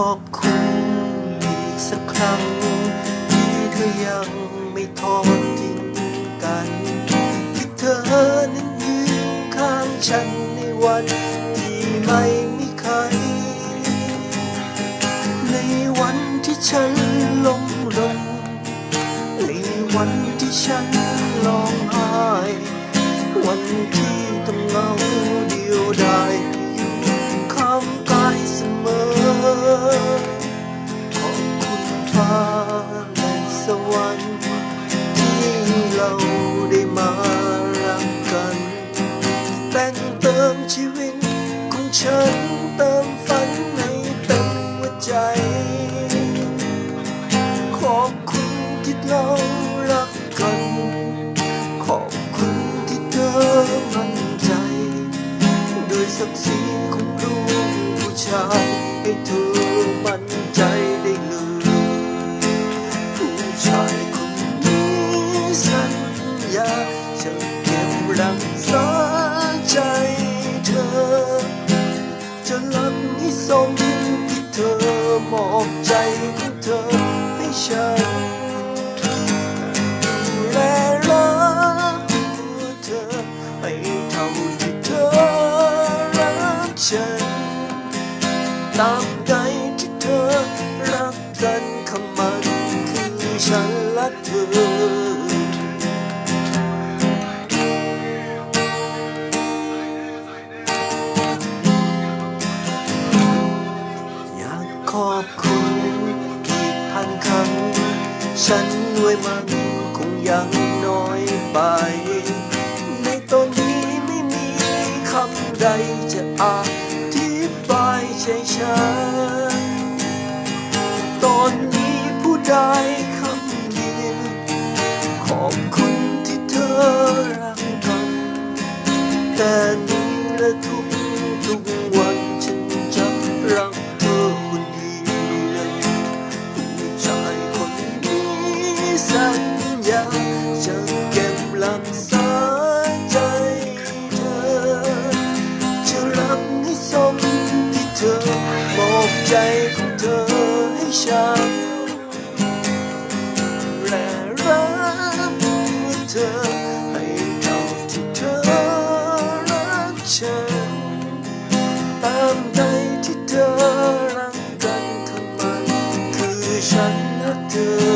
ขอบคุณอีกสักครั้ง ที่เธอยังไม่ทอดทิ้งกันที่เธอนั้นยืนข้างฉันในวันที่ไม่มีใคร ในวันที่ฉันลงลงในวันที่ฉันร้องไห้วันที่ เรารักกัน ขอบคุณที่เธอมั่นใจ โดยศักดิ์ศรีของลูกผู้ชายให้เธอมั่นใจได้เลย ผู้ชายคนนี้สัญญาจะเก็บรักษาใจเธอ จะรักให้สมที่เธอมอบใจของเธอให้ฉัน ตามใดที่เธอรักกันคำมันคือฉันรักเธออยากขอบคุณอีกพันครั้ง ฉันด้วยมันคงยังน้อยไป ในตอนนี้ไม่มีคำใด ใจฉัน ตอนนี้ผู้ใดคำเดียวขอบคุณที่เธอรักกันแต่ ใจของเธอให้ฉันและรักเธอให้เท่าที่เธอรักฉันตามใดที่เธอรักกันทั้งมันคือฉันและเธอ